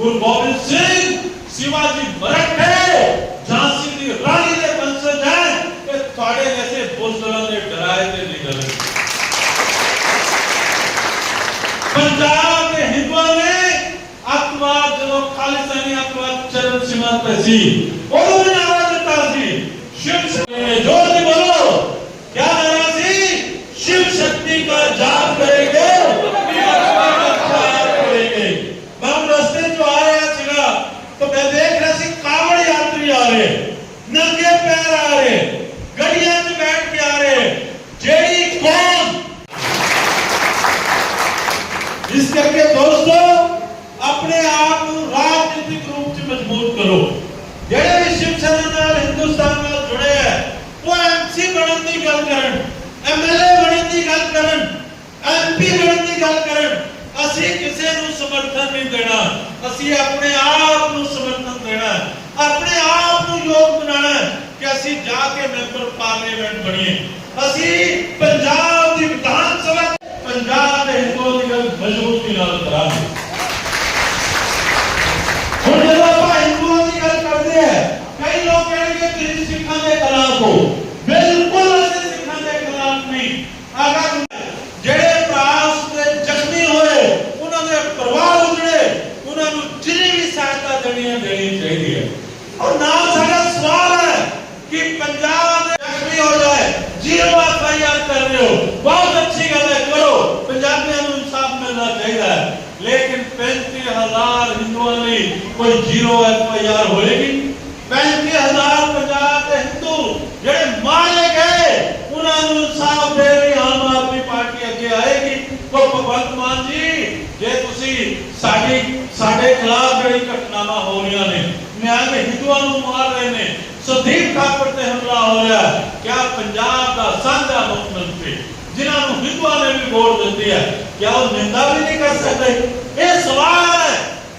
ਗੁਰੂ ਗੋਬਿੰਦ ਸਿੰਘ ਸ਼ਿਵਾਜੀ ਮਰਾਠੇ ਝਾਂਸੀ ਦੀ ਰਾਣੀ ਦੇ ਬੰਸਜ ਹੈ ਇਹ ਤੁਹਾਡੇ ਜੈਸੇ ਬੁਜ਼ਦਲਾਂ ਦੇ ਡਰਾਏ ਤੇ ਨਿਕਲ ਪੰਜਾਬ ਦੇ ਹਿੰਦੂਆਂ ਨੇ ਅੱਤਵਾਦ ਜਦੋਂ ਖਾਲਿਸਤਾਨੀ ਅੱਤਵਾਦ ਚਰਨ ਸੀਮਾ ਤੇ ਸੀ, ਉਦੋਂ ਇਸ ਕਰਕੇ ਦੋਸਤੋ, ਆਪਣੇ ਆਪ ਨੂੰ ਰਾਜਨੀਤਿਕ ਰੂਪ 'ਚ ਮਜ਼ਬੂਤ ਕਰੋ। ਜਿਹੜੇ ਵੀ ਸ਼ਿਵ ਸੈਨਾ ਨਾਲ, ਹਿੰਦੁਸਤਾਨ ਨਾਲ ਜੁੜੇ ਹੈ ਉਹ ਐਮਸੀ ਬਣਨ ਦੀ ਗੱਲ ਕਰਨ ਐਮਐਲਏ ਬਣਨ ਦੀ ਗੱਲ ਕਰਨ ਐਮਪੀ ਬਣਨ ਦੀ ਗੱਲ ਕਰਨ। ਅਸੀਂ ਕਿਸੇ ਨੂੰ ਸਮਰਥਨ ਨਹੀਂ ਦੇਣਾ। ਅਸੀਂ ਆਪਣੇ ਆਪ ਨੂੰ ਸਮਰਥਨ ਦੇਣਾ। ਆਪਣੇ ਆਪ ਨੂੰ ਯੋਗ ਬਣਾਉਣਾ ਕਿ ਅਸੀਂ ਜਾ ਕੇ ਮੈਂਬਰ ਪਾਰਲੀਮੈਂਟ ਬਣੀਏ। ਅਸੀਂ ਪੰਜਾਬ ਦੀ ਵਿਧਾਨ ਸਭਾ, ਪੰਜਾਬ ਮਜ਼ਬੂਤੀ ਕਰਾਂਗੇ ਹੁਣ ਜਦੋਂ ਆਪਾਂ ਹਿੰਦੂਆਂ ਦੀ ਗੱਲ ਕਰਦੇ ਆ, ਕਈ ਲੋਕ ਕਹਿਣਗੇ, ਤੁਸੀਂ ਸਿੱਖਾਂ ਦੇ ਖਿਲਾਫ ਹੋ ਬਿਲਕੁਲ ਅਸੀਂ ਸਿੱਖਾਂ ਦੇ ਖਿਲਾਫ ਨਹੀਂ ਅਗਰ ਜਿਹੜੇ ਭਰਾ ਉਸ ਦੇ ਜ਼ਖਮੀ ਹੋਏ ਉਹਨਾਂ ਦੇ ਪਰਿਵਾਰ ਉਜੜੇ ਉਹਨਾਂ ਨੂੰ ਜਿੰਨੀ ਵੀ ਸਹਾਇਤਾ ਦੇਣੀ ਹੈ ਦੇਣੀ ਚਾਹੀਦੀ ਹੈ ਔਰ ਨਾਲ ਸਾਡਾ ਸਵਾਲ ਹੈ ਕਿ ਪੰਜਾਬ ਦੇ ਜ਼ਖਮੀ ਹੋ ਜਾਏ ਜੀਰੋ ਐਫਆਈਆਰ ਕਰ ਰਹੇ ਹੋ ਬਹੁਤ ਅੱਛੀ ਗੱਲ ਹੈ ਕਰੋ ਪੰਜਾਬੀਆਂ ਨੂੰ ਇਨਸਾਫ ਮਿਲਣਾ ਚਾਹੀਦਾ ਹੈ ਲੇਕਿਨ 35000 ਹਿੰਦੂਆਂ ਲਈ ਕੋਈ ਜ਼ੀਰੋ ਐਫਆਈਆਰ ਹੋਏਗੀ 35000 ਪੰਜਾਬ ਦੇ ਹਿੰਦੂ ਜਿਹੜੇ ਮਾਰੇ ਗਏ ਉਹਨਾਂ ਨੂੰ ਇਨਸਾਫ ਦੇ ਲਈ ਆਮ ਆਦਮੀ ਪਾਰਟੀ ਅੱਗੇ ਆਏਗੀ ਕੋ ਭਗਵੰਤ ਮਾਨ ਜੀ ਜੇ ਤੁਸੀਂ ਸਾਡੀ ਸਾਡੇ ਖਿਲਾਫ ਜਿਹੜੀ ਘਟਨਾਵਾਂ ਹੋ ਰਹੀਆਂ ਨੇ ਨਿਆਂ ਦੇ ਹਿੰਦੂਆਂ ਨੂੰ ਮਾਰ ਰਹੇ ਨੇ ਸੁਦੀਪ ਠਾਕੁਰ ਤੇ ਹਮਲਾ ਹੋ ਰਿਹਾ ਹੈ ਕਿਆ ਪੰਜਾਬ ਦਾ ਸਾਂਝਾ ਮੁੱਖ ਮੰਤਰੀ ਜਿਨ੍ਹਾਂ ਨੂੰ ਹਿੰਦੂਆਂ ਨੇ ਵੀ ਵੋਟ ਦਿੱਤੀ ਹੈ ਕਿਆ ਉਹ ਨਿੰਦਾ ਵੀ ਨਹੀਂ ਕਰ ਸਕਦੇ ਇਹ ਸਵਾਲ ਹੈ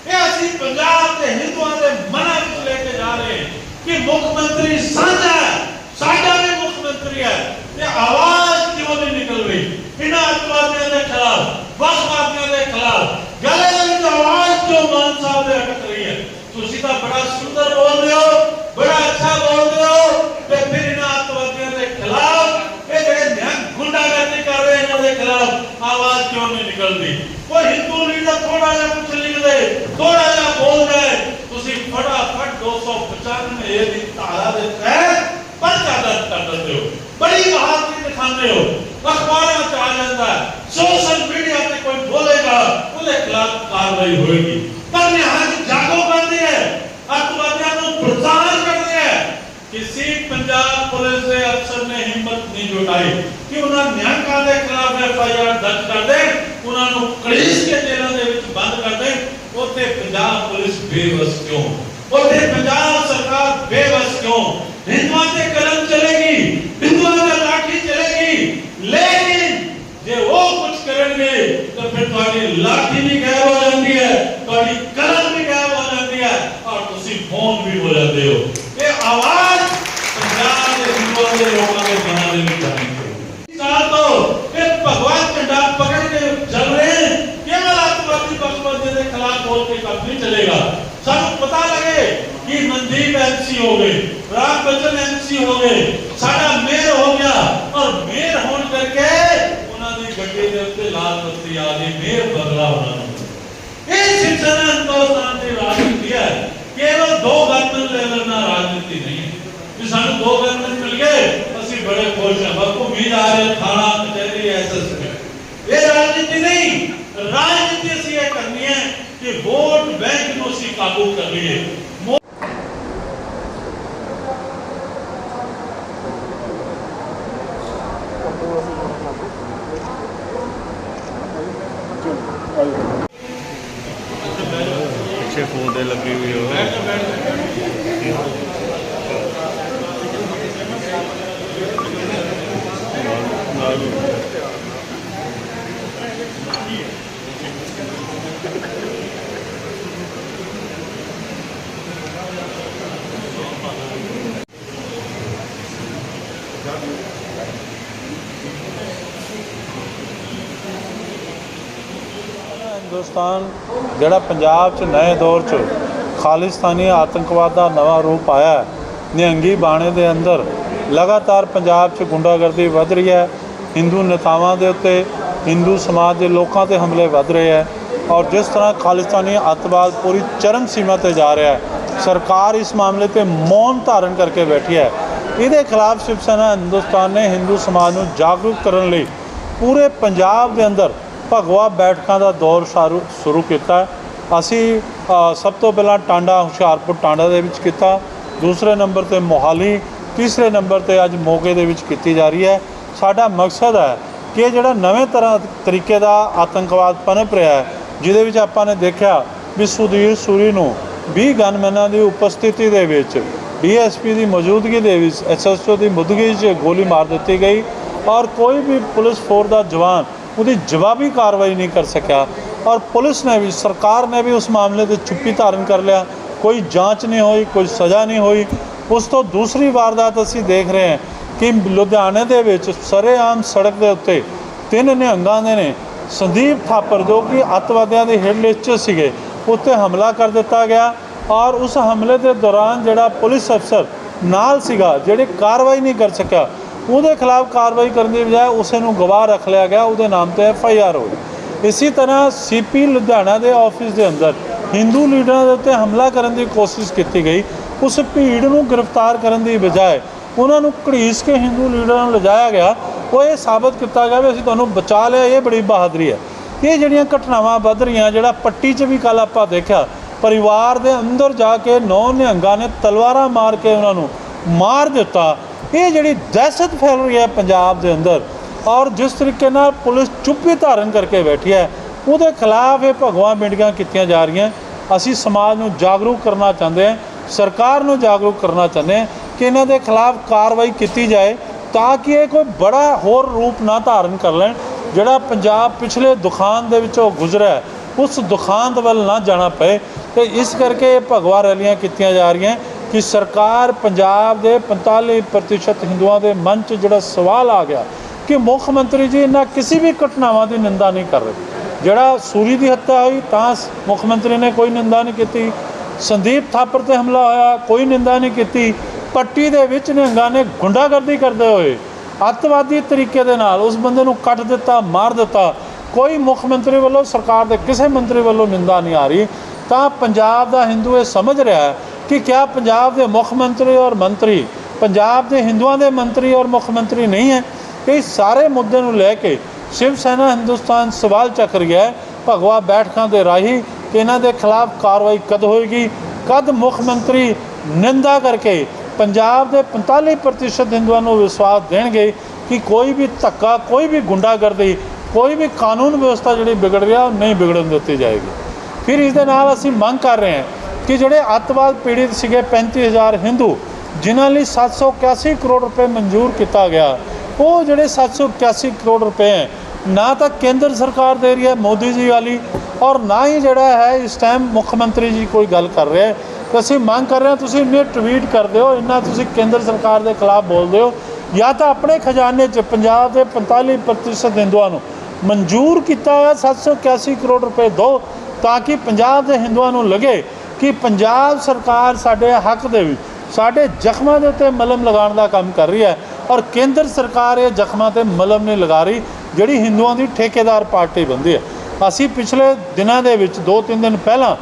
ਇਹ ਅਸੀਂ ਪੰਜਾਬ ਦੇ ਹਿੰਦੂਆਂ ਦੇ ਮਨਾਂ ਵਿੱਚ ਲੈ ਕੇ ਜਾ ਰਹੇ ਹਾਂ ਕਿ ਮੁੱਖ ਮੰਤਰੀ ਸਾਂਝਾ ਹੈ ਸਾਡਾ ਵੀ ਮੁੱਖ ਮੰਤਰੀ ਹੈ ਤੇ ਆਵਾਜ਼ ਕਿਉਂ ਨਹੀਂ ਨਿਕਲ ਰਹੀ ਇਹਨਾਂ ਅੱਤਵਾਦੀਆਂ ਦੇ ਖਿਲਾਫ ਵਖਵਾਦੀਆਂ ਦੇ ਖਿਲਾਫ ਗਲੇ ਦੇ ਵਿੱਚ ਆਵਾਜ਼ ਕਿਉਂ ਮਾਨ ਸਾਹਿਬ ਦੇ ਅਟਕ ਰਹੀ ਹੈ ਤੁਸੀਂ ਤਾਂ ਬੜਾ ਸੁੰਦਰ ਬੋਲਦੇ ਹੋ ਬੜਾ ਅੱਛਾ ਬੋਲਦੇ ਹੋ ਤੇ ਫਿਰ ਇਹਨਾਂ ਅੱਤਵਾਦੀਆਂ ਦੇ ਖਿਲਾਫ ਇਹ ਜਿਹੜੇ ਨਿਹੰਗ ਗੁੰਡਾਗਰਦੀ ਕਰ ਰਹੇ ਇਹਨਾਂ ਦੇ ਖਿਲਾਫ ਆਵਾਜ਼ ਕਿਉਂ ਨਹੀਂ ਨਿਕਲਦੀ ਕੋਈ ਹਿੰਦੂ ਲੀਡਰ ਥੋੜਾ ਜਿਹਾ ਕੁਝ ਲਿਖਦੇ ਥੋੜਾ ਜਿਹਾ ਬੋਲ ਜਾਏ ਤੁਸੀਂ ਫਟਾਫਟ 295 ਏ ਦੀ ਧਾਰਾ ਦੇ ਤਹਿਤ ਪਰਚਾ ਦਰਜ ਕਰ ਦਿੰਦੇ ਹੋ ਬੜੀ ਬਹਾਦਰੀ ਦਿਖਾਉਂਦੇ ਹੋ ਅਖਬਾਰਾਂ ਚ ਆ ਜਾਂਦਾ ਹੈ ਸੋਸ਼ਲ ਮੀਡੀਆ ਤੇ ਕੋਈ ਬੋਲੇਗਾ ਉਹਦੇ ਖਿਲਾਫ ਕਾਰਵਾਈ ਹੋਏਗੀ ਪਰ ਨਿਹੰਗ ਜਾਗੋ ਕਰਦੇ ਹੈ ਅੱਤਵਾਦੀਆਂ ਨੂੰ ਪ੍ਰਚਾਰ ਕਰਦੇ ਹੈ ਕਿਸੇ ਪੰਜਾਬ ਪੁਲਿਸ ਦੇ ਅਫਸਰ ਨੇ ਹਿੰਮਤ ਨਹੀਂ ਜੁਟਾਈ ਕਿ ਉਹਨਾਂ ਨਿਹੰਗਾਂ ਦੇ ਖਿਲਾਫ ਐਫ ਆਈ ਆਰ ਦਰਜ ਕਰ ਦੇ ਉਹਨਾਂ ਨੂੰ ਕੜੀਸ ਕੇ ਜੇਲ੍ਹਾਂ ਦੇ ਵਿੱਚ ਬੰਦ ਕਰ ਦੇ ਉੱਥੇ ਪੰਜਾਬ ਪੁਲਿਸ ਬੇਵਸ ਕਿਉਂ? ਉੱਥੇ ਪੰਜਾਬ ਸਰਕਾਰ ਬੇਵਸ ਕਿਉਂ? ਹਿੰਦੂਆਂ ਤੇ ਕਲਮ ਚਲੇਗੀ, ਹਿੰਦੂਆਂ ਦਾ ਲਾਠੀ ਚਲੇਗੀ। ਲੇਕਿਨ ਜੇ ਉਹ ਕੁਝ ਕਰਨਗੇ, ਤਾਂ ਫਿਰ ਤੁਹਾਡੀ ਲਾਠੀ ਵੀ ਗਾਇਬ ਹੋ ਜਾਂਦੀ ਹੈ, ਤੁਹਾਡੀ ਕਲਮ ਵੀ ਗਾਇਬ ਹੋ ਜਾਂਦੀ ਹੈ, ਔਰ ਤੁਸੀਂ ਫੋਨ ਵੀ ਹੋ ਜਾਂਦੇ ਹੋ ਇਹ ਆਵਾਜ਼ ਪੰਜਾਬ ਦੇ ਹਿੰਦੂਆਂ ਦੇ ਲੋਕਾਂ ਦੇ ਮਨਾਂ ਦੇ ਵਿੱਚ ਆਣੀ ਚਾਹੀਦੀ ਸਾਲ ਤੋਂ ਇਹ ਭਗਵਾਨ ਝੰਡਾ ਪਕੜ ਕੇ ਚੱਲ ਰਹੇ ਹਨ। ਕੇਵਲ ਅੱਤਵਾਦੀ ਬਖਸ਼ਵਾਦੀ ਦੇ ਖਿਲਾਫ ਬੋਲ ਕੇ ਕੰਮ ਨਹੀਂ ਚੱਲੇਗਾ ਸਾਨੂੰ ਪਤਾ ਲੱਗੇ ਕਿ ਮਨਦੀਪ ਐਮਸੀ ਹੋ ਗਏ ਰਾਮ ਬਚਨ ਐਮਸੀ ਹੋ ਗਏ ਸਾਡਾ ਮੇਅਰ ਹੋ ਗਿਆ ਔਰ ਮੇਅਰ ਹੋਣ ਕਰਕੇ ਉਹਨਾਂ ਦੀ ਗੱਡੀ ਦੇ ਉੱਤੇ ਲਾਲ ਬੱਤੀ ਆ ਗਈ ਮੇਅਰ ਬਦਲਾ ਉਹਨਾਂ ਨੂੰ ਇਹ ਸਿਲਸਿਲਾ ਹਿੰਦੁਸਤਾਨ ਦੀ ਰਾਜਨੀਤੀ ਹੈ ਕੇਵਲ ਦੋ ਗਵਰਨਮੈਂਟ ਲੈਵਲ ਨਾਲ ਰਾਜਨੀਤੀ ਨਹੀਂ ਹੈ ਕਿ ਸਾਨੂੰ ਦੋ ਗਵਰਨਮੈਂਟ ਮਿਲ ਗਏ ਅਸੀਂ ਬੜੇ ਖੁਸ਼ ਹਾਂ ਬਸ ਉਮੀਦ ਆ ਰਹੀ ਥਾਣਾ ਕਚਹਿਰੀ ਐਸਐਸਪੀ ਇਹ ਰਾਜਨੀਤੀ ਨਹੀਂ ਰਾਜਨੀਤੀ ਅਸੀਂ ਇਹ ਕਰਨੀ ਹੈ ਕਿ ਵੋਟ ਬੈਂਕ ਨੂੰ ਅਸੀਂ ਕਾਬੂ ਕਰ ਲਈਏ ਮੋ- ਪਿੱਛੇ ਫੋਨ ਤੇ ਲੱਗੀ ਹੋਈ ਹੋ ਨਾਲ ਹਿੰਦੁਸਤਾਨ ਜਿਹੜਾ ਪੰਜਾਬ 'ਚ ਨਵੇਂ ਦੌਰ 'ਚ ਖਾਲਿਸਤਾਨੀ ਆਤੰਕਵਾਦ ਦਾ ਨਵਾਂ ਰੂਪ ਆਇਆ ਨਿਹੰਗੀ ਬਾਣੇ ਦੇ ਅੰਦਰ ਲਗਾਤਾਰ ਪੰਜਾਬ 'ਚ ਗੁੰਡਾਗਰਦੀ ਵੱਧ ਰਹੀ ਹੈ, ਹਿੰਦੂ ਨੇਤਾਵਾਂ ਦੇ ਉੱਤੇ ਹਿੰਦੂ ਸਮਾਜ ਦੇ ਲੋਕਾਂ ਤੇ ਹਮਲੇ ਵੱਧ ਰਹੇ ਹੈ ਔਰ ਜਿਸ ਤਰ੍ਹਾਂ ਖਾਲਿਸਤਾਨੀ ਅੱਤਵਾਦ ਪੂਰੀ ਚਰਮ ਸੀਮਾ ਤੇ ਜਾ ਰਿਹਾ ਹੈ, ਸਰਕਾਰ ਇਸ ਮਾਮਲੇ ਤੇ ਮੌਨ ਧਾਰਨ ਕਰਕੇ ਬੈਠੀ ਹੈ। ਇਹਦੇ ਖਿਲਾਫ ਸ਼ਿਵ ਸੈਨਾ ਹਿੰਦੁਸਤਾਨ ਨੇ ਹਿੰਦੂ ਸਮਾਜ ਨੂੰ ਜਾਗਰੂਕ ਕਰਨ ਲਈ ਪੂਰੇ ਪੰਜਾਬ ਦੇ ਅੰਦਰ ਭਗਵਾ ਬੈਠਕਾਂ ਦਾ ਦੌਰ ਸ਼ਾਰੂ ਸ਼ੁਰੂ ਕੀਤਾ। ਅਸੀਂ ਸਭ ਤੋਂ ਪਹਿਲਾਂ ਟਾਂਡਾ, ਹੁਸ਼ਿਆਰਪੁਰ ਟਾਂਡਾ ਦੇ ਵਿੱਚ ਕੀਤਾ। ਦੂਸਰੇ ਨੰਬਰ ਤੇ ਮੋਹਾਲੀ, ਤੀਸਰੇ ਨੰਬਰ ਤੇ ਅੱਜ ਮੋਗੇ ਦੇ ਵਿੱਚ ਕੀਤੀ ਜਾ ਰਹੀ ਹੈ। ਸਾਡਾ ਮਕਸਦ ਹੈ ਕਿ ਜਿਹੜਾ ਨਵੇਂ ਤਰ੍ਹਾਂ ਤਰੀਕੇ ਦਾ ਆਤੰਕਵਾਦ ਪਨਪ ਰਿਹਾ ਹੈ, ਜਿਹਦੇ ਵਿੱਚ ਆਪਾਂ ਨੇ ਦੇਖਿਆ ਵੀ ਸੁਧੀਰ ਸੂਰੀ ਨੂੰ 20 ਗਨਮੈਨਾਂ ਦੀ ਉਪਸਥਿਤੀ ਦੇ ਵਿੱਚ ਡੀਐਸਪੀ ਦੀ ਮੌਜੂਦਗੀ ਦੇ ਵਿੱਚ ਐਸਐਸਓ ਦੀ ਮੌਜੂਦਗੀ 'ਚ ਗੋਲੀ ਮਾਰ ਦਿੱਤੀ ਗਈ ਔਰ ਕੋਈ ਵੀ ਪੁਲਿਸ ਫੋਰਸ ਦਾ ਜਵਾਨ ਉਹਦੀ ਜਵਾਬੀ ਕਾਰਵਾਈ ਨਹੀਂ ਕਰ ਸਕਿਆ ਔਰ ਪੁਲਿਸ ਨੇ ਵੀ, ਸਰਕਾਰ ਨੇ ਵੀ ਉਸ ਮਾਮਲੇ ਤੇ ਚੁੱਪੀ ਧਾਰਨ ਕਰ ਲਿਆ। ਕੋਈ ਜਾਂਚ ਨਹੀਂ ਹੋਈ, ਕੋਈ ਸਜ਼ਾ ਨਹੀਂ ਹੋਈ। ਉਸ ਤੋਂ ਦੂਸਰੀ ਵਾਰਦਾਤ ਅਸੀਂ ਦੇਖ ਰਹੇ ਹਾਂ ਕਿ ਲੁਧਿਆਣੇ ਦੇ ਵਿੱਚ ਸਰੇਆਮ ਸੜਕ ਦੇ ਉੱਤੇ ਤਿੰਨ ਨਿਹੰਗਾਂ ਦੇ ਨੇ, ਸੰਦੀਪ ਥਾਪਰ ਜੋ ਕਿ ਅੱਤਵਾਦੀਆਂ ਦੇ ਹਿੱਟ ਲਿਸਟ 'ਚ ਸੀਗੇ, ਉੱਤੇ ਹਮਲਾ ਕਰ ਦਿੱਤਾ ਗਿਆ ਔਰ ਉਸ ਹਮਲੇ ਦੇ ਦੌਰਾਨ ਜਿਹੜਾ ਪੁਲਿਸ ਅਫਸਰ ਨਾਲ ਸੀਗਾ, ਜਿਹੜੇ ਕਾਰਵਾਈ ਨਹੀਂ ਕਰ ਸਕਿਆ ਉਹਦੇ ਖਿਲਾਫ ਕਾਰਵਾਈ ਕਰਨ ਦੀ ਬਜਾਏ ਉਸੇ ਨੂੰ ਗਵਾਹ ਰੱਖ ਲਿਆ ਗਿਆ, ਉਹਦੇ ਨਾਮ ਤੇ ਐਫ ਆਈ ਆਰ ਹੋਈ। ਇਸੇ ਤਰ੍ਹਾਂ ਸੀਪੀ ਲੁਧਿਆਣਾ ਦੇ ਆਫਿਸ ਦੇ ਅੰਦਰ ਹਿੰਦੂ ਲੀਡਰਾਂ ਦੇ ਉੱਤੇ ਹਮਲਾ ਕਰਨ ਦੀ ਕੋਸ਼ਿਸ਼ ਕੀਤੀ ਗਈ। ਉਸ ਭੀੜ ਨੂੰ ਗ੍ਰਿਫਤਾਰ ਕਰਨ ਦੀ ਬਜਾਏ ਉਹਨਾਂ ਨੂੰ ਘੜੀਸ ਕੇ ਹਿੰਦੂ ਲੀਡਰਾਂ ਨੂੰ ਲਿਜਾਇਆ ਗਿਆ। ਉਹ ਇਹ ਸਾਬਤ ਕੀਤਾ ਗਿਆ ਵੀ ਅਸੀਂ ਤੁਹਾਨੂੰ ਬਚਾ ਲਿਆ, ਇਹ ਬੜੀ ਬਹਾਦਰੀ ਹੈ। ਇਹ ਜਿਹੜੀਆਂ ਘਟਨਾਵਾਂ ਵੱਧ ਰਹੀਆਂ, ਜਿਹੜਾ ਪੱਟੀ 'ਚ ਵੀ ਕੱਲ ਆਪਾਂ ਦੇਖਿਆ, ਪਰਿਵਾਰ ਦੇ ਅੰਦਰ ਜਾ ਕੇ ਨੌ ਨਿਹੰਗਾਂ ਨੇ ਤਲਵਾਰਾਂ ਮਾਰ ਕੇ ਉਹਨਾਂ ਨੂੰ ਮਾਰ ਦਿੱਤਾ। ਇਹ ਜਿਹੜੀ ਦਹਿਸ਼ਤ ਫੈਲ ਰਹੀ ਹੈ ਪੰਜਾਬ ਦੇ ਅੰਦਰ ਔਰ ਜਿਸ ਤਰੀਕੇ ਨਾਲ ਪੁਲਿਸ ਚੁੱਪੀ ਧਾਰਨ ਕਰਕੇ ਬੈਠੀ ਹੈ, ਉਹਦੇ ਖਿਲਾਫ ਇਹ ਭਗਵਾ ਮਿੰਡੀਆਂ ਕੀਤੀਆਂ ਜਾ ਰਹੀਆਂ। ਅਸੀਂ ਸਮਾਜ ਨੂੰ ਜਾਗਰੂਕ ਕਰਨਾ ਚਾਹੁੰਦੇ ਹਾਂ, ਸਰਕਾਰ ਨੂੰ ਜਾਗਰੂਕ ਕਰਨਾ ਚਾਹੁੰਦੇ ਹਾਂ ਕਿ ਇਹਨਾਂ ਦੇ ਖਿਲਾਫ ਕਾਰਵਾਈ ਕੀਤੀ ਜਾਏ ਤਾਂ ਕਿ ਇਹ ਕੋਈ ਬੜਾ ਹੋਰ ਰੂਪ ਨਾ ਧਾਰਨ ਕਰ ਲੈਣ, ਜਿਹੜਾ ਪੰਜਾਬ ਪਿਛਲੇ ਦੁਖਾਂਤ ਦੇ ਵਿੱਚੋਂ ਗੁਜ਼ਰਿਆ ਉਸ ਦੁਖਾਂਤ ਵੱਲ ਨਾ ਜਾਣਾ ਪਏ। ਤੇ ਇਸ ਕਰਕੇ ਇਹ ਭਗਵਾ ਰੈਲੀਆਂ ਕੀਤੀਆਂ ਜਾ ਰਹੀਆਂ। ਕਿ ਸਰਕਾਰ ਪੰਜਾਬ ਦੇ 45% ਹਿੰਦੂਆਂ ਦੇ ਮਨ 'ਚ ਜਿਹੜਾ ਸਵਾਲ ਆ ਗਿਆ ਕਿ ਮੁੱਖ ਮੰਤਰੀ ਜੀ ਇਹਨਾਂ ਕਿਸੇ ਵੀ ਘਟਨਾਵਾਂ ਦੀ ਨਿੰਦਾ ਨਹੀਂ ਕਰ ਰਹੇ। ਜਿਹੜਾ ਸੂਰੀ ਦੀ ਹੱਤਿਆ ਹੋਈ, ਤਾਂ ਸ- ਮੁੱਖ ਮੰਤਰੀ ਨੇ ਕੋਈ ਨਿੰਦਾ ਨਹੀਂ ਕੀਤੀ। ਸੰਦੀਪ ਥਾਪਰ ਤੇ ਹਮਲਾ ਹੋਇਆ, ਕੋਈ ਨਿੰਦਾ ਨਹੀਂ ਕੀਤੀ। ਪੱਟੀ ਦੇ ਵਿੱਚ ਨਿਹੰਗਾਂ ਨੇ ਗੁੰਡਾਗਰਦੀ ਕਰਦੇ ਹੋਏ ਅੱਤਵਾਦੀ ਤਰੀਕੇ ਦੇ ਨਾਲ ਉਸ ਬੰਦੇ ਨੂੰ ਕੱਟ ਦਿੱਤਾ, ਮਾਰ ਦਿੱਤਾ। ਕੋਈ ਮੁੱਖ ਮੰਤਰੀ ਵੱਲੋਂ, ਸਰਕਾਰ ਦੇ ਕਿਸੇ ਮੰਤਰੀ ਵੱਲੋਂ ਨਿੰਦਾ ਨਹੀਂ ਆ ਰਹੀ। ਤਾਂ ਪੰਜਾਬ ਦਾ ਹਿੰਦੂ ਇਹ ਸਮਝ ਰਿਹਾ ਹੈ ਕਿ ਕਿਆ ਪੰਜਾਬ ਦੇ ਮੁੱਖ ਮੰਤਰੀ ਔਰ ਮੰਤਰੀ, ਪੰਜਾਬ ਦੇ ਹਿੰਦੂਆਂ ਦੇ ਮੰਤਰੀ ਔਰ ਮੁੱਖ ਮੰਤਰੀ ਨਹੀਂ ਹੈ। ਇਹ ਸਾਰੇ ਮੁੱਦੇ ਨੂੰ ਲੈ ਕੇ ਸ਼ਿਵ ਸੈਨਾ ਹਿੰਦੁਸਤਾਨ ਸਵਾਲ ਚੱਕ ਰਿਹਾ ਹੈ। ਭਗਵਾ ਬੈਠਕਾਂ ਦੇ ਰਾਹੀਂ ਕਿ ਇਹਨਾਂ ਦੇ ਖਿਲਾਫ ਕਾਰਵਾਈ ਕਦ ਹੋਏਗੀ? ਕਦ ਮੁੱਖ ਮੰਤਰੀ ਨਿੰਦਾ ਕਰਕੇ ਪੰਜਾਬ ਦੇ 45% ਹਿੰਦੂਆਂ ਨੂੰ ਵਿਸ਼ਵਾਸ ਦੇਣਗੇ ਕਿ ਕੋਈ ਵੀ ਧੱਕਾ, ਕੋਈ ਵੀ ਗੁੰਡਾਗਰਦੀ, ਕੋਈ ਵੀ ਕਾਨੂੰਨ ਵਿਵਸਥਾ ਜਿਹੜੀ ਵਿਗੜ ਰਿਹਾ ਉਹ ਨਹੀਂ ਵਿਗੜਨ ਦਿੱਤੀ ਜਾਏਗੀ। ਫਿਰ ਇਸ ਦੇ ਨਾਲ ਅਸੀਂ ਮੰਗ ਕਰ ਰਹੇ ਹਾਂ ਕਿ ਜਿਹੜੇ ਅੱਤਵਾਦ ਪੀੜਿਤ ਸੀਗੇ 35000 ਹਿੰਦੂ ਜਿਨ੍ਹਾਂ ਲਈ 781 ਕਰੋੜ ਰੁਪਏ ਮਨਜ਼ੂਰ ਕੀਤਾ ਗਿਆ, ਉਹ ਜਿਹੜੇ 781 ਕਰੋੜ ਰੁਪਏ ਹੈ, ਨਾ ਤਾਂ ਕੇਂਦਰ ਸਰਕਾਰ ਦੇ ਰਹੀ ਹੈ ਮੋਦੀ ਜੀ ਵਾਲੀ, ਔਰ ਨਾ ਹੀ ਜਿਹੜਾ ਹੈ ਇਸ ਟਾਈਮ ਮੁੱਖ ਮੰਤਰੀ ਜੀ ਕੋਈ ਗੱਲ ਕਰ ਰਿਹਾ ਹੈ। ਤਾਂ ਅਸੀਂ ਮੰਗ ਕਰ ਰਹੇ ਹਾਂ, ਤੁਸੀਂ ਇੰਨੇ ਟਵੀਟ ਕਰਦੇ ਹੋ, ਇੰਨਾ ਤੁਸੀਂ ਕੇਂਦਰ ਸਰਕਾਰ ਦੇ ਖਿਲਾਫ ਬੋਲਦੇ ਹੋ, ਜਾਂ ਤਾਂ ਆਪਣੇ ਖਜ਼ਾਨੇ 'ਚ ਪੰਜਾਬ ਦੇ 45% ਹਿੰਦੂਆਂ ਨੂੰ ਮਨਜ਼ੂਰ ਕੀਤਾ ਹੋਇਆ 781 ਕਰੋੜ ਰੁਪਏ ਦਿਓ ਤਾਂ ਕਿ ਪੰਜਾਬ ਦੇ ਹਿੰਦੂਆਂ ਨੂੰ ਲੱਗੇ। ਕਿ ਪੰਜਾਬ ਸਰਕਾਰ ਸਾਡੇ ਹੱਕ ਦੇ ਵਿੱਚ, ਸਾਡੇ ਜ਼ਖਮਾਂ ਦੇ ਉੱਤੇ ਮਲਮ ਲਗਾਉਣ ਦਾ ਕੰਮ ਕਰ ਰਹੀ ਹੈ ਔਰ ਕੇਂਦਰ ਸਰਕਾਰ ਇਹ ਜ਼ਖਮਾਂ ਤੇ ਮਲਮ ਨਹੀਂ ਲਗਾ ਰਹੀ, ਜਿਹੜੀ ਹਿੰਦੂਆਂ ਦੀ ਠੇਕੇਦਾਰ ਪਾਰਟੀ ਬੰਦੀ ਹੈ। ਅਸੀਂ ਪਿਛਲੇ ਦਿਨਾਂ ਦੇ ਵਿੱਚ 2-3 ਦਿਨ ਪਹਿਲਾਂ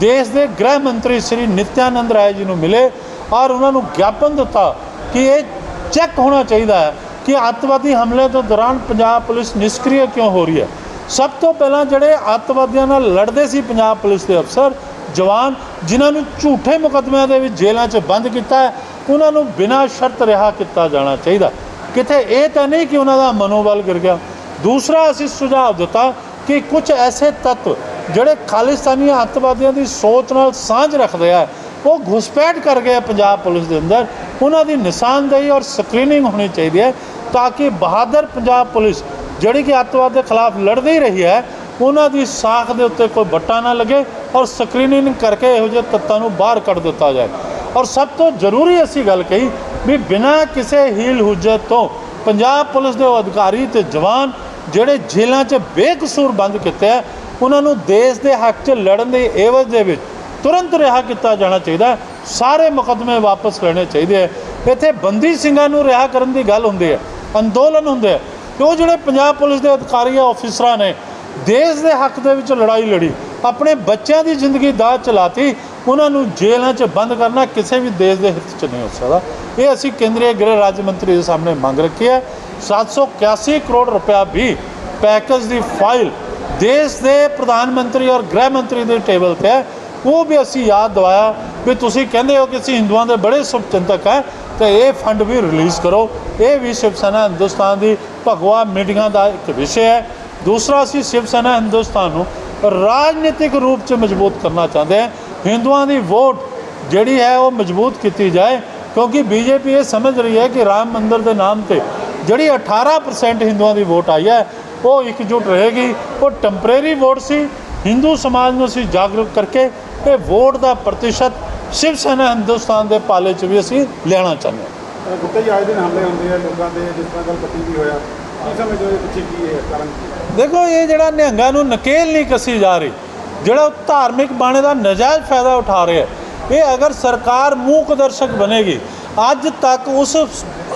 ਦੇਸ਼ ਦੇ ਗ੍ਰਹਿ ਮੰਤਰੀ ਸ੍ਰੀ ਨਿਤਿਆਨੰਦ ਰਾਏ ਜੀ ਨੂੰ ਮਿਲੇ ਔਰ ਉਹਨਾਂ ਨੂੰ ਗਿਆਪਨ ਦਿੱਤਾ ਕਿ ਇਹ ਚੈੱਕ ਹੋਣਾ ਚਾਹੀਦਾ ਹੈ ਕਿ ਅੱਤਵਾਦੀ ਹਮਲੇ ਤੋਂ ਦੌਰਾਨ ਪੰਜਾਬ ਪੁਲਿਸ ਨਿਸ਼ਕ੍ਰਿय ਕਿਉਂ ਹੋ ਰਹੀ ਹੈ। ਸਭ ਤੋਂ ਪਹਿਲਾਂ ਜਿਹੜੇ ਅੱਤਵਾਦੀਆਂ ਨਾਲ ਲੜਦੇ ਸੀ ਪੰਜਾਬ ਪੁਲਿਸ ਦੇ ਅਫਸਰ ਜਵਾਨ ਜਿਨ੍ਹਾਂ ਨੂੰ ਝੂਠੇ ਮੁਕੱਦਮਿਆਂ ਦੇ ਵਿੱਚ ਜੇਲ੍ਹਾਂ 'ਚ ਬੰਦ ਕੀਤਾ ਹੈ, ਉਹਨਾਂ ਨੂੰ ਬਿਨਾਂ ਸ਼ਰਤ ਰਿਹਾ ਕੀਤਾ ਜਾਣਾ ਚਾਹੀਦਾ। ਕਿਤੇ ਇਹ ਤਾਂ ਨਹੀਂ ਕਿ ਉਹਨਾਂ ਦਾ ਮਨੋਬਲ ਗਿਰ ਗਿਆ। ਦੂਸਰਾ ਅਸੀਂ ਸੁਝਾਅ ਦਿੱਤਾ ਕਿ ਕੁਝ ਐਸੇ ਤੱਤ ਜਿਹੜੇ ਖਾਲਿਸਤਾਨੀ ਅੱਤਵਾਦੀਆਂ ਦੀ ਸੋਚ ਨਾਲ ਸਾਂਝ ਰੱਖਦੇ ਆ, ਉਹ ਘੁਸਪੈਠ ਕਰ ਗਏ ਆ ਪੰਜਾਬ ਪੁਲਿਸ ਦੇ ਅੰਦਰ। ਉਹਨਾਂ ਦੀ ਨਿਸ਼ਾਨਦੇਹੀ ਔਰ ਸਕਰੀਨਿੰਗ ਹੋਣੀ ਚਾਹੀਦੀ ਹੈ ਤਾਂ ਕਿ ਬਹਾਦਰ ਪੰਜਾਬ ਪੁਲਿਸ, ਜਿਹੜੀ ਕਿ ਅੱਤਵਾਦ ਦੇ ਖਿਲਾਫ ਲੜਦੀ ਰਹੀ ਹੈ ਉਹਨਾਂ ਦੀ ਸਾਖ ਦੇ ਉੱਤੇ ਕੋਈ ਬੱਟਾ ਨਾ ਲੱਗੇ ਔਰ ਸਕਰੀਨਿੰਗ ਕਰਕੇ ਇਹੋ ਜਿਹੇ ਤੱਤਾਂ ਨੂੰ ਬਾਹਰ ਕੱਢ ਦਿੱਤਾ ਜਾਏ। ਔਰ ਸਭ ਤੋਂ ਜ਼ਰੂਰੀ ਅਸੀਂ ਗੱਲ ਕਹੀ ਵੀ ਬਿਨਾਂ ਕਿਸੇ ਹੀਲ ਹੁਜਤ ਤੋਂ ਪੰਜਾਬ ਪੁਲਿਸ ਦੇ ਉਹ ਅਧਿਕਾਰੀ ਤੇ ਜਵਾਨ ਜਿਹੜੇ ਜੇਲ੍ਹਾਂ 'ਚ ਬੇਕਸੂਰ ਬੰਦ ਕੀਤੇ ਆ, ਉਹਨਾਂ ਨੂੰ ਦੇਸ਼ ਦੇ ਹੱਕ 'ਚ ਲੜਨ ਦੇ ਏਵਜ਼ ਦੇ ਵਿੱਚ ਤੁਰੰਤ ਰਿਹਾ ਕੀਤਾ ਜਾਣਾ ਚਾਹੀਦਾ ਸਾਰੇ ਮੁਕੱਦਮੇ ਵਾਪਸ ਲੈਣੇ ਚਾਹੀਦੇ ਹੈ ਇੱਥੇ ਬੰਦੀ ਸਿੰਘਾਂ ਨੂੰ ਰਿਹਾ ਕਰਨ ਦੀ ਗੱਲ ਹੁੰਦੀ ਹੈ, ਅੰਦੋਲਨ ਹੁੰਦੇ ਹੈ ਤੇ ਉਹ ਜਿਹੜੇ ਪੰਜਾਬ ਪੁਲਿਸ ਦੇ ਅਧਿਕਾਰੀ ਆ ਆਫੀਸਰਾਂ ਨੇ ਦੇਸ਼ ਦੇ ਹੱਕ ਦੇ ਵਿੱਚ ਲੜਾਈ ਲੜੀ, ਆਪਣੇ ਬੱਚਿਆਂ ਦੀ ਜ਼ਿੰਦਗੀ ਦਾਅ ਚਲਾਤੀ, ਉਹਨਾਂ ਨੂੰ ਜੇਲ੍ਹਾਂ 'ਚ ਬੰਦ ਕਰਨਾ, ਕਿਸੇ ਵੀ ਦੇਸ਼ ਦੇ ਹਿੱਤ 'ਚ ਨਹੀਂ ਹੋ ਸਕਦਾ। ਇਹ ਅਸੀਂ ਕੇਂਦਰੀ ਗ੍ਰਹਿ ਰਾਜ ਮੰਤਰੀ ਦੇ ਸਾਹਮਣੇ ਮੰਗ ਰੱਖੀ ਹੈ। 781 ਕਰੋੜ ਰੁਪਇਆ ਵੀ ਪੈਕੇਜ ਦੀ ਫਾਈਲ ਦੇਸ਼ ਦੇ ਪ੍ਰਧਾਨ ਮੰਤਰੀ ਔਰ ਗ੍ਰਹਿ ਮੰਤਰੀ ਦੇ ਟੇਬਲ ਤੇ ਹੈ। ਉਹ ਵੀ ਅਸੀਂ ਯਾਦ ਦਿਵਾਇਆ ਵੀ ਤੁਸੀਂ ਕਹਿੰਦੇ ਹੋ ਕਿ ਅਸੀਂ ਹਿੰਦੂਆਂ ਦੇ ਬੜੇ ਸ਼ੁਭਚਿੰਤਕ ਹੈ, ਤੇ ਇਹ ਫੰਡ ਵੀ ਰਿਲੀਜ਼ ਕਰੋ। ਇਹ ਵੀ ਸ਼ਿਵ ਸੈਨਾ ਹਿੰਦੁਸਤਾਨ ਦੀ ਭਗਵਾ ਮੀਟਿੰਗਾਂ ਦਾ ਇੱਕ ਵਿਸ਼ੇ ਹੈ। ਦੂਸਰਾ, ਅਸੀਂ ਸ਼ਿਵ ਸੈਨਾ ਹਿੰਦੁਸਤਾਨ ਨੂੰ ਰਾਜਨੀਤਿਕ ਰੂਪ 'ਚ ਮਜ਼ਬੂਤ ਕਰਨਾ ਚਾਹੁੰਦੇ ਹਾਂ। ਹਿੰਦੂਆਂ ਦੀ ਵੋਟ ਜਿਹੜੀ ਹੈ, ਉਹ ਮਜ਼ਬੂਤ ਕੀਤੀ ਜਾਏ, ਕਿਉਂਕਿ ਬੀਜੇਪੀ ਇਹ ਸਮਝ ਰਹੀ ਹੈ ਕਿ ਰਾਮ ਮੰਦਰ ਦੇ ਨਾਮ ਤੇ ਜਿਹੜੀ 18% ਹਿੰਦੂਆਂ ਦੀ ਵੋਟ ਆਈ ਹੈ, ਉਹ ਇਕਜੁੱਟ ਰਹੇਗੀ। ਉਹ ਟੈਂਪਰੇਰੀ ਵੋਟ ਸੀ। ਹਿੰਦੂ ਸਮਾਜ ਨੂੰ ਅਸੀਂ ਜਾਗਰੂਕ ਕਰਕੇ ਇਹ ਵੋਟ ਦਾ ਪ੍ਰਤੀਸ਼ਤ ਸ਼ਿਵ ਸੈਨਾ ਹਿੰਦੁਸਤਾਨ ਦੇ ਪਾਲੇ 'ਚ ਵੀ ਅਸੀਂ ਲੈਣਾ ਚਾਹੁੰਦੇ ਹਾਂ। ਗੁੱਟੇ ਜੀ ਆਏ ਦਿਨ ਹਮਲੇ ਹੁੰਦੇ ਆ, ਲੋਕਾਂ ਦੇ ਜਿਸ ਤਰ੍ਹਾਂ ਕੱਲ ਪੱਟੀ ਵੀ ਹੋਇਆ। ਕੀ ਸਮਝਦੇ ਹੋ ਇਹ ਪਿੱਛੇ ਕੀ ਹੈ ਕਾਰਨ ਕੀ ਹੈ? ਦੇਖੋ, ਇਹ ਜਿਹੜਾ ਨਿਹੰਗਾਂ ਨੂੰ ਨਕੇਲ ਨਹੀਂ ਕੱਸੀ ਜਾ ਰਹੀ, ਜਿਹੜਾ ਉਹ ਧਾਰਮਿਕ ਬਾਣੇ ਦਾ ਨਜਾਇਜ਼ ਫਾਇਦਾ ਉਠਾ ਰਿਹਾ ਹੈ। ਇਹ ਅਗਰ ਸਰਕਾਰ ਮੂਕ ਦਰਸ਼ਕ ਬਣੇਗੀ, ਅੱਜ ਤੱਕ ਉਸ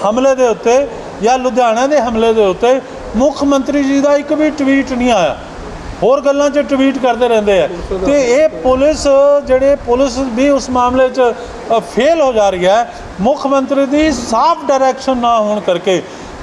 ਹਮਲੇ ਦੇ ਉੱਤੇ ਜਾਂ ਲੁਧਿਆਣਾ ਦੇ ਹਮਲੇ ਦੇ ਉੱਤੇ ਮੁੱਖ ਮੰਤਰੀ ਜੀ ਦਾ ਇੱਕ ਵੀ ਟਵੀਟ ਨਹੀਂ ਆਇਆ ਹੋਰ ਗੱਲਾਂ 'ਚ ਟਵੀਟ ਕਰਦੇ ਰਹਿੰਦੇ ਆ ਤੇ ਇਹ ਪੁਲਿਸ ਜਿਹੜੇ ਪੁਲਿਸ ਵੀ ਉਸ ਮਾਮਲੇ 'ਚ ਫੇਲ ਹੋ ਜਾ ਰਹੀ ਹੈ, ਮੁੱਖ ਮੰਤਰੀ ਦੀ ਸਾਫ਼ ਡਾਇਰੈਕਸ਼ਨ ਨਾ ਹੋਣ ਕਰਕੇ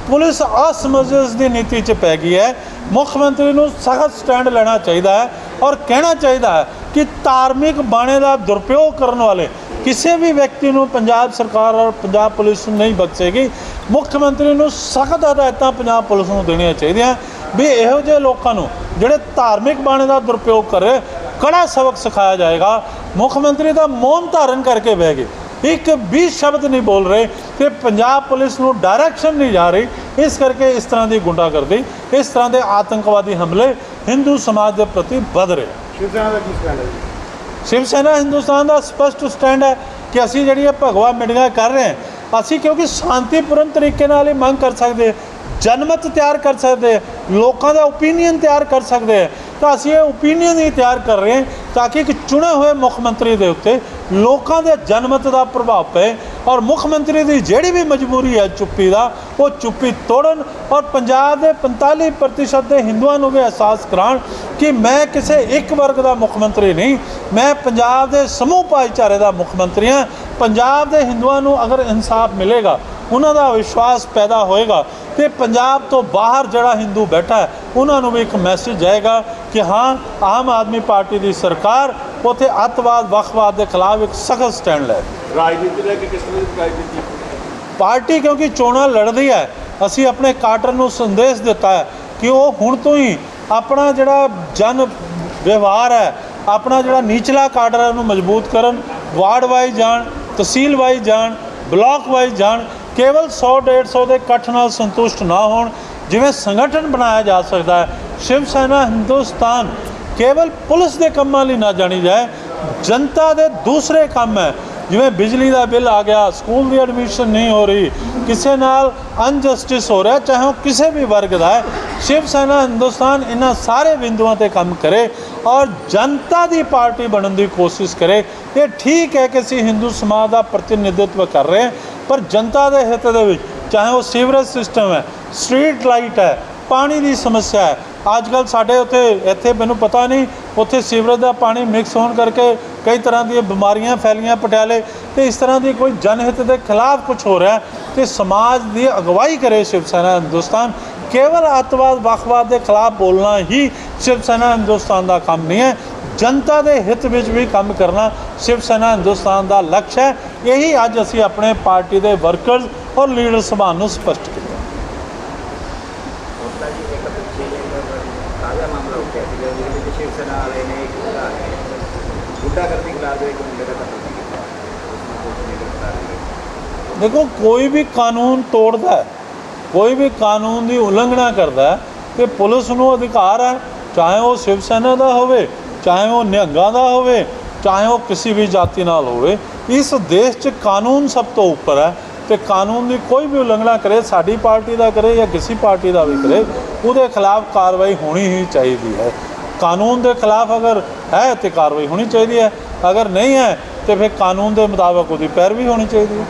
ਪੁਲਿਸ ਅਸਮਜਸ ਦੀ ਨੀਤੀ 'ਚ ਪੈ ਗਈ ਹੈ। ਮੁੱਖ ਮੰਤਰੀ ਨੂੰ ਸਖਤ ਸਟੈਂਡ ਲੈਣਾ ਚਾਹੀਦਾ ਹੈ ਔਰ ਕਹਿਣਾ ਚਾਹੀਦਾ ਹੈ ਕਿ ਧਾਰਮਿਕ ਬਾਣੇ ਦਾ ਦੁਰਪਯੋਗ ਕਰਨ ਵਾਲੇ ਕਿਸੇ ਵੀ ਵਿਅਕਤੀ ਨੂੰ ਪੰਜਾਬ ਸਰਕਾਰ ਔਰ ਪੰਜਾਬ ਪੁਲਿਸ ਨਹੀਂ ਬਖਸ਼ੇਗੀ। ਮੁੱਖ ਮੰਤਰੀ ਨੂੰ ਸਖਤ ਹਦਾਇਤਾਂ ਪੰਜਾਬ ਪੁਲਿਸ ਨੂੰ ਦੇਣੀਆਂ ਚਾਹੀਦੀਆਂ। ਵੀ ਇਹੋ ਜਿਹੇ ਲੋਕਾਂ ਨੂੰ ਜਿਹੜੇ ਧਾਰਮਿਕ ਬਾਣੇ ਦਾ ਦੁਰਪਯੋਗ ਕਰੇ, ਕੜਾ ਸਬਕ ਸਿਖਾਇਆ ਜਾਏਗਾ। ਮੁੱਖ ਮੰਤਰੀ ਦਾ ਮੌਨ ਧਾਰਨ ਕਰਕੇ ਬਹਿ ਗਏ। ਇੱਕ ਵੀ ਸ਼ਬਦ ਨਹੀਂ ਬੋਲ ਰਹੇ ਕਿ ਪੰਜਾਬ ਪੁਲਿਸ ਨੂੰ ਡਾਇਰੈਕਸ਼ਨ ਨਹੀਂ ਜਾ ਰਹੀ। ਇਸ ਕਰਕੇ ਇਸ ਤਰ੍ਹਾਂ ਦੀ ਗੁੰਡਾਗਰਦੀ ਇਸ ਤਰ੍ਹਾਂ ਦੇ ਆਤੰਕਵਾਦੀ ਹਮਲੇ ਹਿੰਦੂ ਸਮਾਜ ਦੇ ਪ੍ਰਤੀ ਵੱਧ ਰਹੇ। ਸ਼ਿਵ ਸੈਨਾ ਦਾ ਕੀ ਸਟੈਂਡ ਹੈ ਸ਼ਿਵ ਸੈਨਾ ਹਿੰਦੁਸਤਾਨ ਦਾ ਸਪਸ਼ਟ ਸਟੈਂਡ ਹੈ ਕਿ ਅਸੀਂ ਜਿਹੜੀ ਇਹ ਭਗਵਾ ਮੀਟਿੰਗਾਂ ਕਰ ਰਹੇ ਹਾਂ ਅਸੀਂ ਕਿਉਂਕਿ ਸ਼ਾਂਤੀਪੂਰਨ ਤਰੀਕੇ ਨਾਲ ਹੀ ਮੰਗ ਕਰ ਸਕਦੇ ਜਨਮਤ ਤਿਆਰ ਕਰ ਸਕਦੇ ਲੋਕਾਂ ਦਾ ਓਪੀਨੀਅਨ ਤਿਆਰ ਕਰ ਸਕਦੇ ਹਾਂ ਤਾਂ ਅਸੀਂ ਇਹ ਓਪੀਨੀਅਨ ਹੀ ਤਿਆਰ ਕਰ ਰਹੇ ਹਾਂ ਤਾਂ ਕਿ ਇੱਕ ਚੁਣੇ ਹੋਏ ਮੁੱਖ ਮੰਤਰੀ ਦੇ ਉੱਤੇ ਲੋਕਾਂ ਦੇ ਜਨਮਤ ਦਾ ਪ੍ਰਭਾਵ ਪਏ ਔਰ ਮੁੱਖ ਮੰਤਰੀ ਦੀ ਜਿਹੜੀ ਵੀ ਮਜਬੂਰੀ ਹੈ ਚੁੱਪੀ ਦਾ, ਉਹ ਚੁੱਪੀ ਤੋੜਨ ਔਰ ਪੰਜਾਬ ਦੇ 45% ਦੇ ਹਿੰਦੂਆਂ ਨੂੰ ਵੀ ਅਹਿਸਾਸ ਕਰਾਉਣ ਕਿ ਮੈਂ ਕਿਸੇ ਇੱਕ ਵਰਗ ਦਾ ਮੁੱਖ ਮੰਤਰੀ ਨਹੀਂ, ਮੈਂ ਪੰਜਾਬ ਦੇ ਸਮੂਹ ਭਾਈਚਾਰੇ ਦਾ ਮੁੱਖ ਮੰਤਰੀ ਹਾਂ। ਪੰਜਾਬ ਦੇ ਹਿੰਦੂਆਂ ਨੂੰ ਅਗਰ ਇਨਸਾਫ ਮਿਲੇਗਾ, ਉਹਨਾਂ ਦਾ ਵਿਸ਼ਵਾਸ ਪੈਦਾ ਹੋਏਗਾ ਤੇ ਪੰਜਾਬ ਤੋਂ ਬਾਹਰ ਜਿਹੜਾ ਹਿੰਦੂ ਬੈਠਾ ਹੈ, ਉਹਨਾਂ ਨੂੰ ਵੀ ਇੱਕ ਮੈਸੇਜ ਜਾਏਗਾ ਕਿ ਹਾਂ, ਆਮ ਆਦਮੀ ਪਾਰਟੀ ਦੀ ਸਰਕਾਰ ਉਥੇ ਅੱਤਵਾਦ ਵੱਖਵਾਦ ਦੇ ਖਿਲਾਫ ਇੱਕ ਸਖਤ ਸਟੈਂਡ ਲੈ। ਰਾਜਨੀਤੀ ਲੈ ਕੇ ਕਿਸ ਤਰ੍ਹਾਂ ਦੀ ਰਾਜਨੀਤੀ ਪਾਰਟੀ ਕਿਉਂਕਿ ਚੋਣਾਂ ਲੜਦੀ ਹੈ ਅਸੀਂ ਆਪਣੇ ਕਾਡਰ ਨੂੰ ਸੰਦੇਸ਼ ਦਿੱਤਾ ਹੈ ਕਿ ਉਹ ਹੁਣ ਤੋਂ ਹੀ ਆਪਣਾ ਜਿਹੜਾ ਜਨ ਵਿਵਹਾਰ ਹੈ ਆਪਣਾ ਜਿਹੜਾ ਨੀਚਲਾ ਕਾਡਰ ਹੈ ਉਹਨੂੰ ਮਜ਼ਬੂਤ ਕਰਨ ਵਾਰਡ ਵਾਈਜ਼ ਜਾਣ ਤਹਿਸੀਲ ਵਾਈਜ਼ ਜਾਣ ਬਲਾਕ ਵਾਈਜ਼ ਜਾਣ ਕੇਵਲ 100 150 ਦੇ ਇਕੱਠ ਨਾਲ ਸੰਤੁਸ਼ਟ ਨਾ ਹੋਣ ਜਿਵੇਂ ਸੰਗਠਨ ਬਣਾਇਆ ਜਾ ਸਕਦਾ ਹੈ ਸ਼ਿਵ ਸੈਨਾ ਹਿੰਦੁਸਤਾਨ ਕੇਵਲ ਪੁਲਿਸ ਦੇ ਕੰਮਾਂ ਲਈ ਨਾ ਜਾਣੀ ਜਾਏ, ਜਨਤਾ ਦੇ ਦੂਸਰੇ ਕੰਮ ਹੈ। ਜਿਵੇਂ ਬਿਜਲੀ ਦਾ ਬਿੱਲ ਆ ਗਿਆ, ਸਕੂਲ ਦੀ ਐਡਮਿਸ਼ਨ ਨਹੀਂ ਹੋ ਰਹੀ, ਕਿਸੇ ਨਾਲ ਅਨਜਸਟਿਸ ਹੋ ਰਿਹਾ, ਚਾਹੇ ਉਹ ਕਿਸੇ ਵੀ ਵਰਗ ਦਾ ਹੈ। ਸ਼ਿਵ ਸੈਨਾ ਹਿੰਦੁਸਤਾਨ ਇਹਨਾਂ ਸਾਰੇ ਬਿੰਦੂਆਂ ਤੇ ਕੰਮ ਕਰੇ ਔਰ ਜਨਤਾ ਦੀ ਪਾਰਟੀ ਬਣਨ ਦੀ ਕੋਸ਼ਿਸ਼ ਕਰੇ। ਇਹ ਠੀਕ ਹੈ ਕਿ ਅਸੀਂ ਹਿੰਦੂ ਸਮਾਜ ਦਾ ਪ੍ਰਤੀਨਿਧਿਤਵ ਕਰ ਰਹੇ ਹਾਂ, ਪਰ ਜਨਤਾ ਦੇ ਹਿੱਤ ਦੇ ਵਿੱਚ, ਚਾਹੇ ਉਹ ਸੀਵਰੇਜ ਸਿਸਟਮ ਹੈ ਸਟਰੀਟ ਲਾਈਟ ਹੈ ਪਾਣੀ ਦੀ ਸਮੱਸਿਆ ਹੈ। ਅੱਜ ਕੱਲ ਸਾਡੇ ਉੱਥੇ, ਇੱਥੇ ਮੈਨੂੰ ਪਤਾ ਨਹੀਂ, ਉੱਥੇ ਸੀਵਰੇਜ ਦਾ ਪਾਣੀ ਮਿਕਸ ਹੋਣ ਕਰਕੇ ਕਈ ਤਰ੍ਹਾਂ ਦੀਆਂ ਬਿਮਾਰੀਆਂ ਫੈਲੀਆਂ ਪਟਿਆਲੇ, ਤੇ ਇਸ ਤਰ੍ਹਾਂ ਦੀ ਕੋਈ ਜਨਹਿਤ ਦੇ ਖਿਲਾਫ ਕੁਝ ਹੋ ਰਿਹਾ ਹੈ, ਤੇ ਸਮਾਜ ਦੀ ਅਗਵਾਈ ਕਰੇ ਸ਼ਿਵ ਸੈਨਾ ਹਿੰਦੁਸਤਾਨ। ਕੇਵਲ ਅੱਤਵਾਦ ਵੱਖਵਾਦ ਦੇ ਖਿਲਾਫ ਬੋਲਣਾ ਹੀ ਸ਼ਿਵ ਸੈਨਾ ਹਿੰਦੁਸਤਾਨ ਦਾ ਕੰਮ ਨਹੀਂ ਹੈ। ਜਨਤਾ ਦੇ ਹਿੱਤ ਵਿੱਚ ਵੀ ਕੰਮ ਕਰਨਾ ਸ਼ਿਵ ਸੈਨਾ ਹਿੰਦੁਸਤਾਨ ਦਾ ਲਕਸ਼ ਹੈ। ਇਹੀ ਅੱਜ ਅਸੀਂ ਆਪਣੇ ਪਾਰਟੀ ਦੇ ਵਰਕਰਸ ਔਰ ਲੀਡਰ ਸਭਾ ਨੂੰ ਸਪਸ਼ਟ ਕੀਤਾ ਹੁੰਦਾ ਜੀ ਇੱਕ ਪਿੱਛੇ ਜਿਹੇ ਤਾਜ਼ਾ ਮਾਮਲਾ ਉੱਠਿਆ ਸੀ ਜਿਹਦੇ ਵਿੱਚ ਸ਼ਿਵ ਸੈਨਾ ਵਾਲੇ ਨੇ ਇੱਕ ਗੁੱਡਾ ਕਰਦੀ ਖਿਲਾਫ ਜੋ ਇੱਕ ਮੁੰਡੇ ਦਾ ਕਤਲ ਕੀਤਾ ਉਸ ਨੂੰ ਪੁਲਿਸ ਨੇ ਗ੍ਰਿਫਤਾਰ ਕੀਤਾ ਦੇਖੋ, ਕੋਈ ਵੀ ਕਾਨੂੰਨ ਤੋੜਦਾ ਹੈ, ਕੋਈ ਵੀ ਕਾਨੂੰਨ ਦੀ ਉਲੰਘਣਾ ਕਰਦਾ ਹੈ, ਤੇ ਪੁਲਿਸ ਨੂੰ ਅਧਿਕਾਰ ਹੈ, ਚਾਹੇ ਉਹ ਸ਼ਿਵ ਸੈਨਾ ਦਾ ਹੋਵੇ, ਚਾਹੇ ਉਹ ਨਿਹੰਗਾਂ ਦਾ ਹੋਵੇ, ਚਾਹੇ ਉਹ ਕਿਸੇ ਵੀ ਜਾਤੀ ਨਾਲ ਹੋਵੇ, ਇਸ ਦੇਸ਼ 'ਚ ਕਾਨੂੰਨ ਸਭ ਤੋਂ ਉੱਪਰ ਹੈ, ਤੇ ਕਾਨੂੰਨ ਦੀ ਕੋਈ ਵੀ ਉਲੰਘਣਾ ਕਰੇ, ਸਾਡੀ ਪਾਰਟੀ ਦਾ ਕਰੇ ਜਾਂ ਕਿਸੇ ਪਾਰਟੀ ਦਾ ਵੀ ਕਰੇ, ਉਹਦੇ ਖਿਲਾਫ ਕਾਰਵਾਈ ਹੋਣੀ ਹੀ ਚਾਹੀਦੀ ਹੈ। ਕਾਨੂੰਨ ਦੇ ਖਿਲਾਫ ਅਗਰ ਹੈ, ਤੇ ਕਾਰਵਾਈ ਹੋਣੀ ਚਾਹੀਦੀ ਹੈ, ਅਗਰ ਨਹੀਂ ਹੈ, ਤੇ ਫਿਰ ਕਾਨੂੰਨ ਦੇ ਮੁਤਾਬਕ ਉਹਦੀ ਪੈਰਵੀ ਹੋਣੀ ਚਾਹੀਦੀ ਹੈ।